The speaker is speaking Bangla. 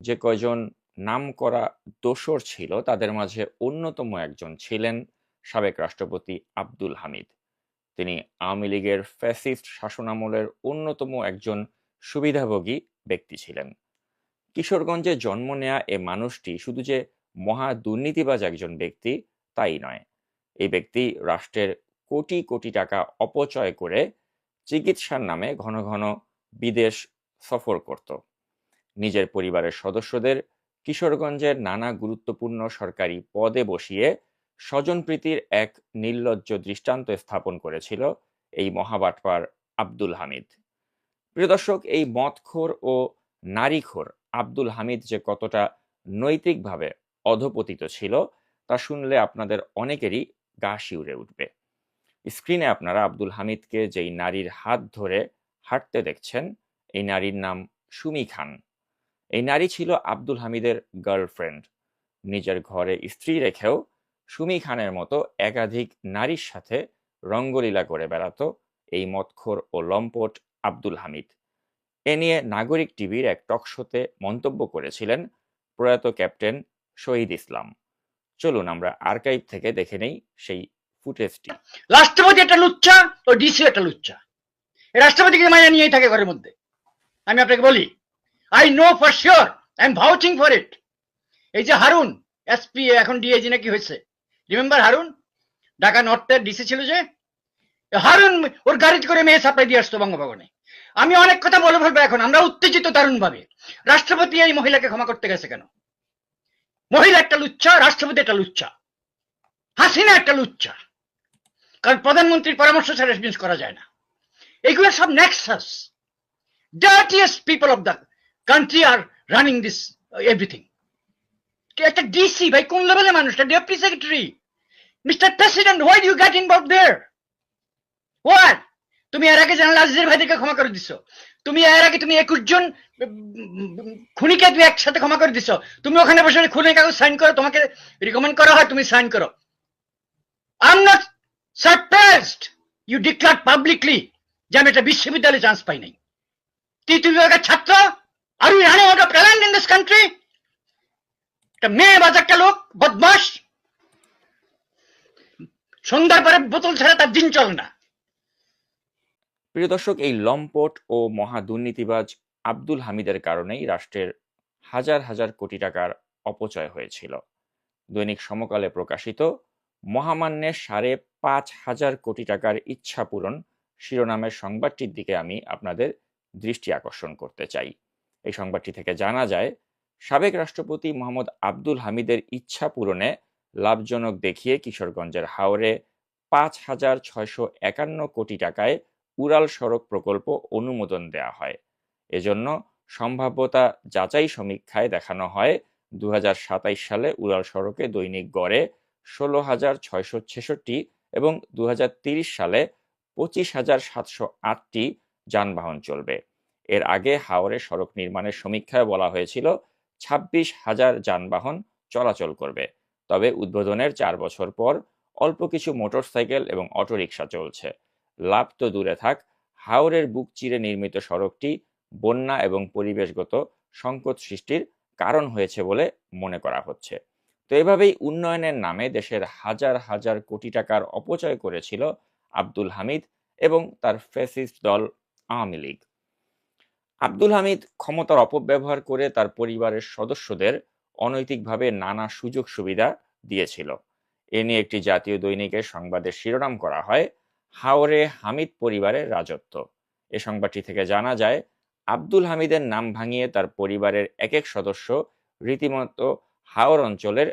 যে কয়জন নামকরা দোসর ছিল, তাদের মাঝে অন্যতম একজন ছিলেন সাবেক রাষ্ট্রপতি আব্দুল হামিদ। তিনি আওয়ামী লীগের ফ্যাসিস্ট শাসনামলের অন্যতম একজন সুবিধাভোগী ব্যক্তি ছিলেন। কিশোরগঞ্জে জন্ম নেয়া এ মানুষটি শুধু যে মহা দুর্নীতিবাজ একজন ব্যক্তি, তাই নয়। এই ব্যক্তি রাষ্ট্রের কোটি কোটি টাকা অপচয় করে চিকিৎসার নামে ঘন ঘন বিদেশ সফর করত। নিজের পরিবারের সদস্যদের কিশোরগঞ্জের নানা গুরুত্বপূর্ণ সরকারি পদে বসিয়ে স্বজনপ্রীতির এক নির্লজ্জ দৃষ্টান্ত স্থাপন করেছিল এই মহাবাটপার আব্দুল হামিদ। প্রিয় দর্শক, এই মদখোর ও নারীখোর আব্দুল হামিদ যে কতটা নৈতিকভাবে অধপতিত ছিল তা শুনলে আপনাদের অনেকেরই গা শিউরে উঠবে। স্ক্রিনে আপনারা আব্দুল হামিদকে যেই নারীর হাত ধরে হাঁটতে দেখছেন, এই নারীর নাম সুমি খান। এই নারী ছিল আব্দুল হামিদের গার্লফ্রেন্ড নিজের ঘরে স্ত্রী রেখেও সুমি খানের মতো একাধিক নারীর সাথে রঙ্গলীলা করে বেড়াতো এই মৎখোর ও লম্পট আব্দুল হামিদ। এ নিয়ে নাগরিক টিভির এক টকশোতে মন্তব্য করেছিলেন প্রয়াত ক্যাপ্টেন শহীদ ইসলাম। চলুন আমরা আর্কাইভ থেকে দেখে নেই সেই ফুটেজটি। রাষ্ট্রপতি একটা লুচ্চা ও ডিসি একটা লুচ্চা। রাষ্ট্রপতিকে মায়া নিয়েই থাকে ঘরের মধ্যে। আমি আপনাকে বলি I know for sure I am vouching for it এই যে হারুন এসপি এখন ডিএজি নাকি হয়েছে? রিমেম্বার হারুন? ঢাকা নর্থের ডিসি ছিল যে? হারুন, ওর গাড়িতে করে মেয়ে সাপ্লাই দিয়ে আসতো বঙ্গভবনে। আমি অনেক কথা বলে ফেলব এখন, আমরা উত্তেজিত দারুণ ভাবে রাষ্ট্রপতি এই মহিলাকে ক্ষমা করতে গেছে কেন? মহিলা একটা লুচ্চা রাষ্ট্রপতি একটা লুচ্চা হাসিনা একটা লুচ্চা কারণ প্রধানমন্ত্রীর পরামর্শ ছাড়া করা যায় না। এগুলো সব nexus dirtiest people of the country are running this everything একটা ডিসি ভাই, কোন লেভেলের মানুষটা deputy secretary mister president why you get involve there what তুমি এর আগে জানাল আজিজের ভাইদেরকে ক্ষমা করে দিছো। তুমি এর আগে তুমি একুশ জন খুনিকে তুমি একসাথে ক্ষমা করে দিছো। তুমি ওখানে বসে খুনের কাগজ সাইন করো, তোমাকে রিকমেন্ড করা হয়, তুমি সাইন করো। I am not surprised you declare publicly যে আমি একটা বিশ্ববিদ্যালয়ে চান্স পাই নাই। তৃতীয় বিভাগের ছাত্র are you running out of talent in this country একটা মেয়ে বাজারটা লোক বদমাস সন্ধ্যার পরে বোতল ছাড়া তার দিন চলে না প্রিয় দর্শক, এই লম্পট ও মহা দুর্নীতিবাজ আব্দুল হামিদের কারণেই রাষ্ট্রের হাজার হাজার কোটি টাকার অপচয় হয়েছিল। দৈনিক সমকালে প্রকাশিত মহামান্যের সাড়ে পাঁচ হাজার কোটি টাকার ইচ্ছা পূরণ শিরোনামের সংবাদটির দিকে আমি আপনাদের দৃষ্টি আকর্ষণ করতে চাই। এই সংবাদটি থেকে জানা যায়, সাবেক রাষ্ট্রপতি মোহাম্মদ আব্দুল হামিদের ইচ্ছা পূরণে লাভজনক দেখিয়ে কিশোরগঞ্জের হাওরে পাঁচ হাজার ছয়শো একান্ন কোটি টাকায় উড়াল সড়ক প্রকল্প অনুমোদন দেওয়া হয়। এজন্য সম্ভাব্যতা যাচাই সমীক্ষায় দেখানো হয় দু সালে উড়াল সড়কে দৈনিক গড়ে ষোলো হাজার ছয়শো ছেষট্টি এবং দু সালে পঁচিশ হাজার সাতশো আটটি যানবাহন চলবে। এর আগে হাওরে সড়ক নির্মাণের সমীক্ষায় বলা হয়েছিল, ছাব্বিশ হাজার যানবাহন চলাচল করবে। তবে উদ্বোধনের চার বছর পর অল্প কিছু মোটরসাইকেল এবং অটোরিকশা চলছে। লাভ তো দূরে থাক, হাওরের বুক চিরে নির্মিত সড়কটি বন্যা এবং পরিবেশগত সংকট সৃষ্টির কারণ হয়েছে বলে মনে করা হচ্ছে। তো এভাবেই উন্নয়নের নামে দেশের হাজার হাজার কোটি টাকার অপচয় করেছিল আব্দুল হামিদ এবং তার ফ্যাসিস্ট দল আওয়ামী লীগ। আব্দুল হামিদ ক্ষমতার অপব্যবহার করে তার পরিবারের সদস্যদের অনৈতিকভাবে নানা সুযোগ সুবিধা দিয়েছিল। এ নিয়ে একটি জাতীয় দৈনিকের সংবাদের শিরোনাম করা হয়, হাওরে হামিদ পরিবারের রাজত্ব। এ সংবাদটি থেকে জানা যায়, আব্দুল হামিদের নাম ভাঙিয়ে তার পরিবারের এক এক সদস্য রীতিমতো হাওর অঞ্চলের